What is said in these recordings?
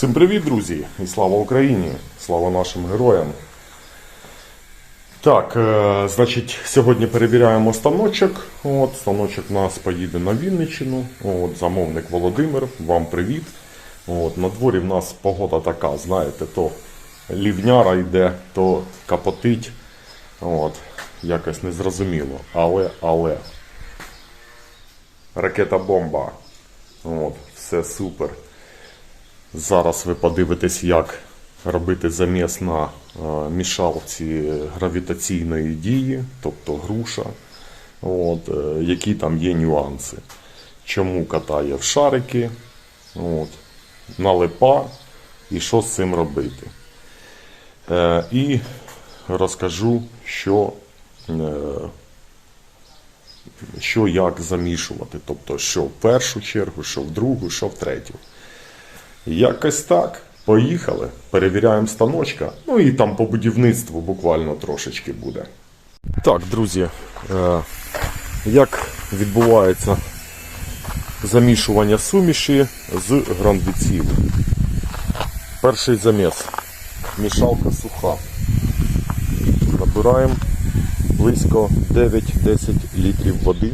Всім привіт, друзі! І слава Україні! Слава нашим героям! Так, е, значить, сьогодні перевіряємо станочок. От, станочок у нас поїде на Вінниччину. От, замовник Володимир, вам привіт. От, на дворі в нас погода така, знаєте, то лівняра йде, то капотить. От, якось незрозуміло. Але, але. Ракета бомба. От, все супер. Зараз ви подивитесь, як робити заміс на е, мішалці гравітаційної дії, тобто груша, от, е, які там є нюанси. Чому катає в шарики, от, налипа і що з цим робити. Е, і розкажу, що, що як замішувати. Тобто, що в першу чергу, що в другу, що в третю. Якось так. Поїхали, перевіряємо станочка. Ну і там по будівництву буквально трошечки буде. Так, друзі, е, як відбувається замішування суміші з грандвіців. Перший заміс. Мішалка суха. Набираємо близько 9-10 літрів води,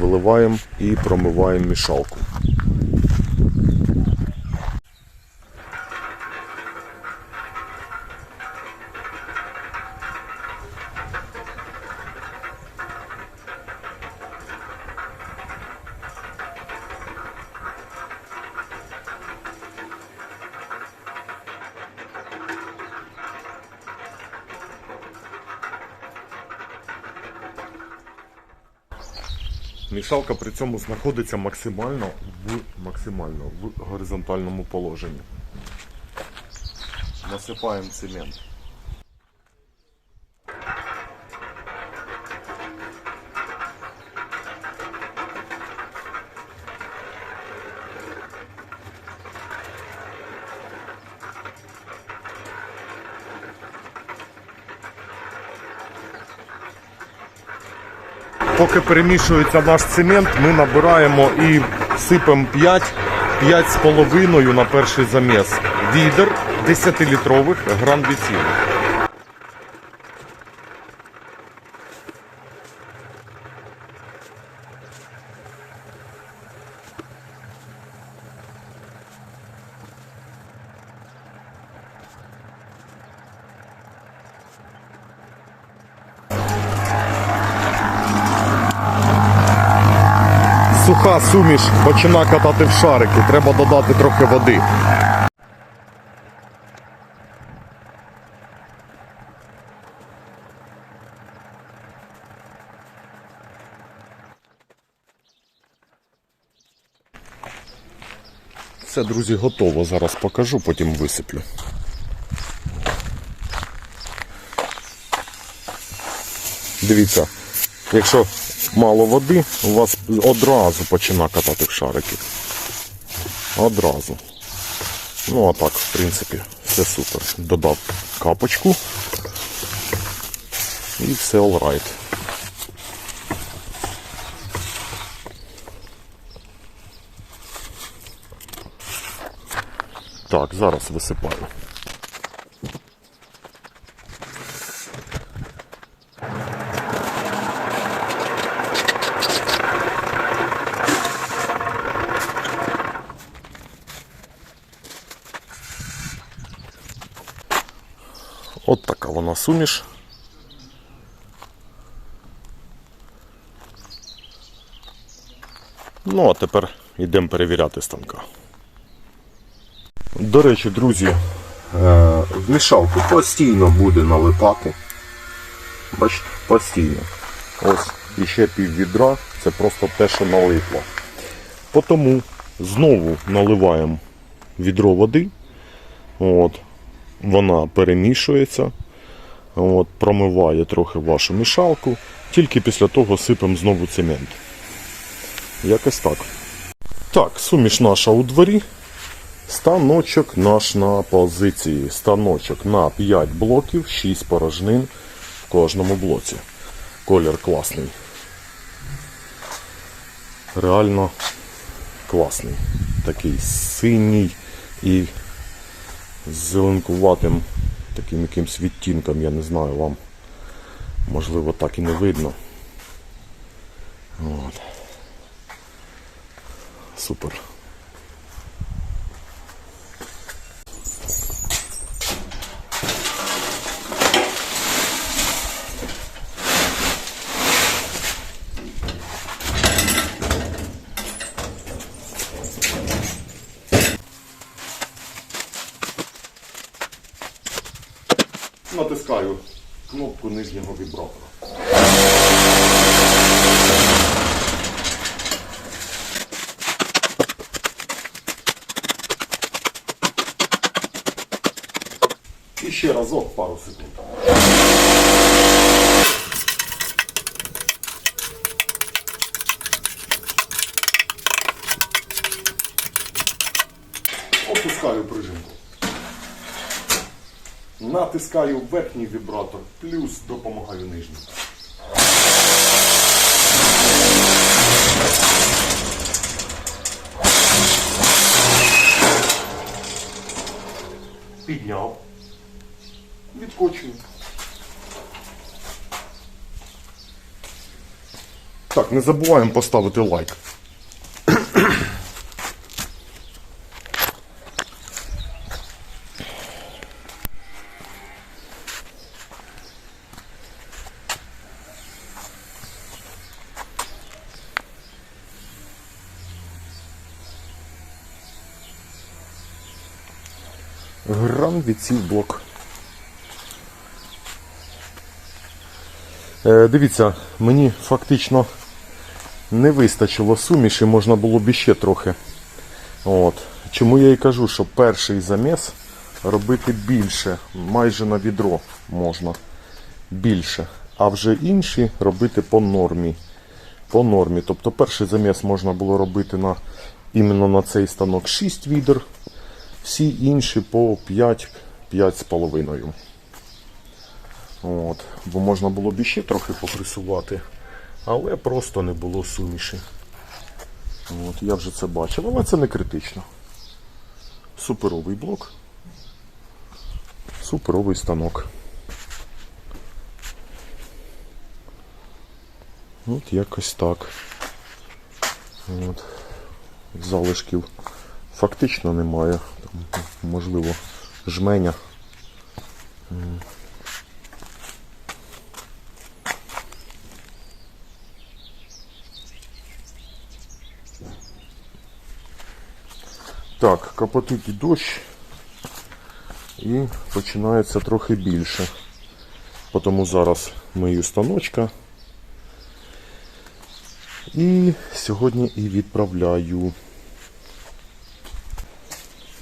виливаємо і промиваємо мішалку. Мішалка при цьому знаходиться максимально в максимально в горизонтальному положенні. Насипаємо цемент. Поки перемішується наш цемент, ми набираємо і сипемо 5, 5,5 на перший заміс. Відер 10-літрових грандвіців. Суха суміш почина катати в шарики, треба додати трохи води. Все, друзі, готово. Зараз покажу, потім висиплю. Дивіться, якщо мало води, у вас одразу починає катати в шарики. Одразу. Ну, а так, в принципі, все супер. Додав капочку. І все alright. Так, зараз висипаю. От така вона суміш. Ну, а тепер йдемо перевіряти станка. До речі, друзі, е, в мішалку постійно буде налипати. Бачите, постійно. Ось іще пів відра, це просто те, що налипло. Потому знову наливаємо відро води. От, вона перемішується, от, промиває трохи вашу мішалку, тільки після того сипемо знову цемент. Якось так. Так, суміш наша у дворі. Станочок наш на позиції. Станочок на 5 блоків, 6 порожнин в кожному блоці. Колір класний. Реально класний. Такий синій, і з зеленкуватим таким якимсь відтінком, я не знаю, вам можливо так і не видно. От. Супер. І разок пару секунд. Опускаю прижимку. Натискаю верхній вібратор, плюс допомагаю нижній. Підняв. Відкочую. Так, не забуваємо поставити лайк. Грам відсів блок. Дивіться, мені фактично не вистачило суміші, можна було б іще трохи. От. Чому я і кажу, що перший заміс робити більше, майже на відро можна більше. А вже інші робити по нормі. По нормі. Тобто перший заміс можна було робити на, іменно на цей станок 6 відер, всі інші по 5, 5,5. От. Бо можна було б іще трохи попресувати, але просто не було суміші. От, я вже це бачив, але це не критично. Суперовий блок. Суперовий станок. От якось так. От. Залишків фактично немає. Там, можливо, жменя. Так, капотить дощ і починається трохи більше. Тому зараз мию станочка. І сьогодні і відправляю.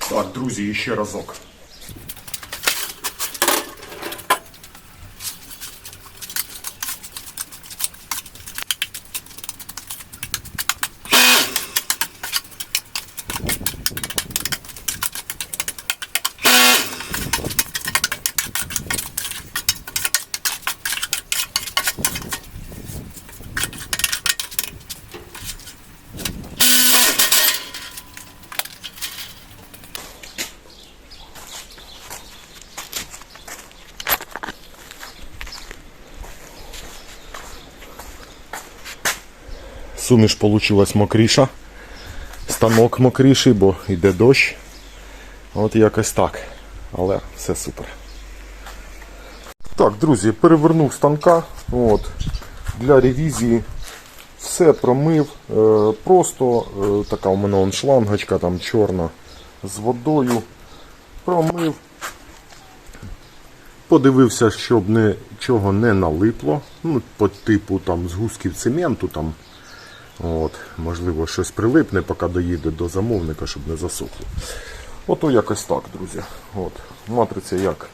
Так, друзі, ще разок. Суміш получилась мокріша. Станок мокріший, бо йде дощ. От якось так. Але все супер. Так, друзі, перевернув станка. От, для ревізії все промив. Е, просто е, така у мене шлангочка там чорна з водою. Промив. Подивився, щоб нічого не налипло. Ну, по типу там згустків цементу там. От, можливо, щось прилипне, поки доїде до замовника, щоб не засохло. Ото якось так, друзі. От, матриця як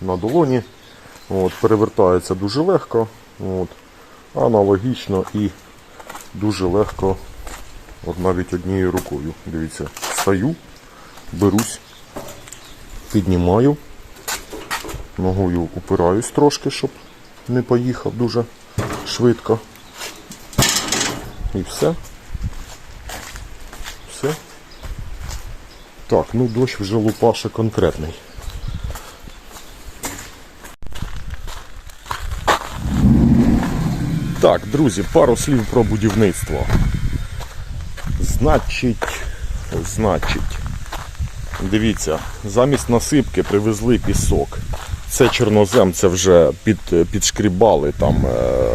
на долоні. От, перевертається дуже легко. От, аналогічно і дуже легко, от навіть однією рукою. Дивіться, стою, берусь, піднімаю, ногою упираюсь трошки, щоб не поїхав дуже швидко. І все. Все. Так, ну дощ вже лупаше конкретний. Так, друзі, пару слів про будівництво. Значить, значить, дивіться, замість насипки привезли пісок. Це чорнозем, це вже під, підшкрібали там, е,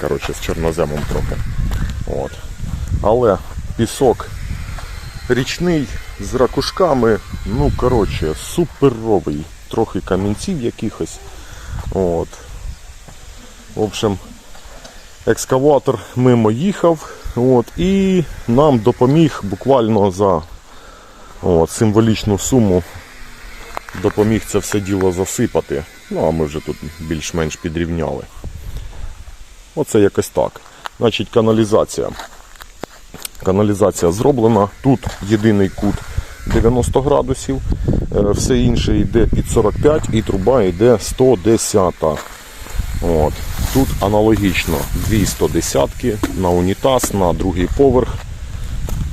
коротше, з чорноземом трохи. От. Але пісок річний з ракушками, ну, коротше, суперовий. Трохи камінців якихось. От. В общем, екскаватор мимо їхав. От, і нам допоміг буквально за от, символічну суму допоміг це все діло засипати. Ну, а ми вже тут більш-менш підрівняли. Оце якось так. Значить, каналізація. Каналізація зроблена. Тут єдиний кут 90 градусів, е, все інше йде під 45 і труба йде 110. От. Тут аналогічно дві 110 на унітаз, на другий поверх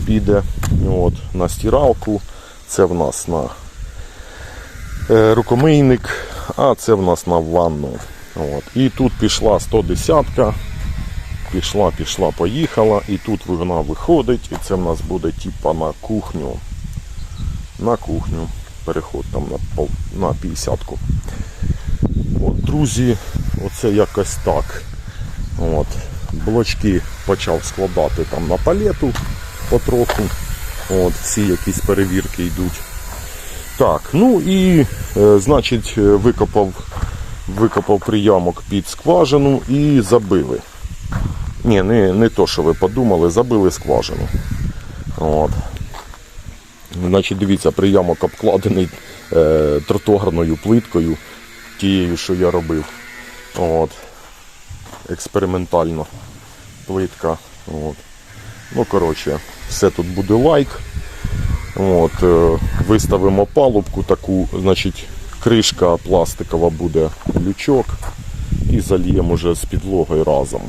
піде. От. На стиралку. Це в нас на е, рукомийник, а це в нас на ванну. От. І тут пішла 110 пішла, пішла, поїхала, і тут вона виходить, і це в нас буде типа на кухню. На кухню. Переход там на пол, на 50-ку. От, друзі, оце якось так. От. Блочки почав складати там на палету потроху. От, всі якісь перевірки йдуть. Так, ну і, е, значить, викопав, викопав приямок під скважину і забили. Ні, не, не то, що ви подумали, забили скважину. От. Значить, дивіться, приямок обкладений е, тротуарною плиткою, тією, що я робив. От. Експериментально. Плитка. От. Ну, коротше, все тут буде лайк. От, е, виставимо палубку таку, значить, кришка пластикова буде лючок і зальємо вже з підлогою разом.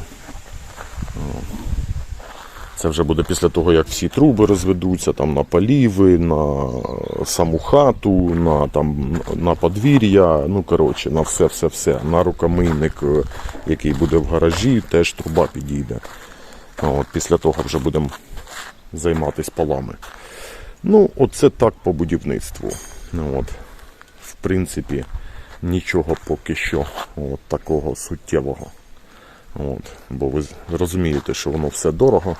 Це вже буде після того, як всі труби розведуться там на поліви, на саму хату, на, там, на подвір'я, ну коротше, на все-все-все. На рукомийник, е, який буде в гаражі, теж труба підійде. От, після того вже будемо займатися полами. Ну, оце так по будівництву. Ну, от. В принципі, нічого поки що от, такого суттєвого. От. Бо ви розумієте, що воно все дорого,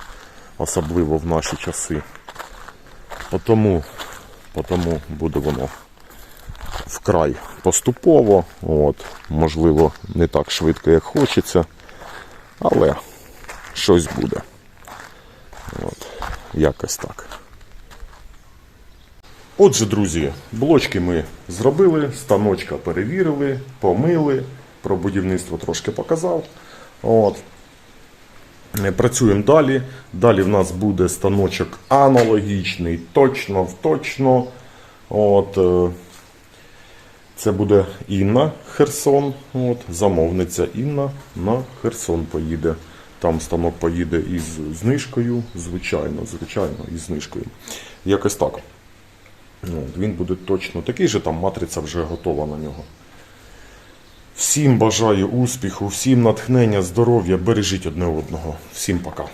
особливо в наші часи. Потому, потому буде воно вкрай поступово, от, можливо, не так швидко, як хочеться, але щось буде. От, якось так. Отже, друзі, блочки ми зробили, станочка перевірили, помили, про будівництво трошки показав. От. Працюємо далі. Далі в нас буде станочок аналогічний, точно в точно. От, е, це буде Інна Херсон. От, замовниця Інна на Херсон поїде. Там станок поїде із знижкою, звичайно, звичайно, із знижкою. Якось так. От, він буде точно такий же, там матриця вже готова на нього. Всім бажаю успіху, всім натхнення, здоров'я, бережіть одне одного. Всім пока.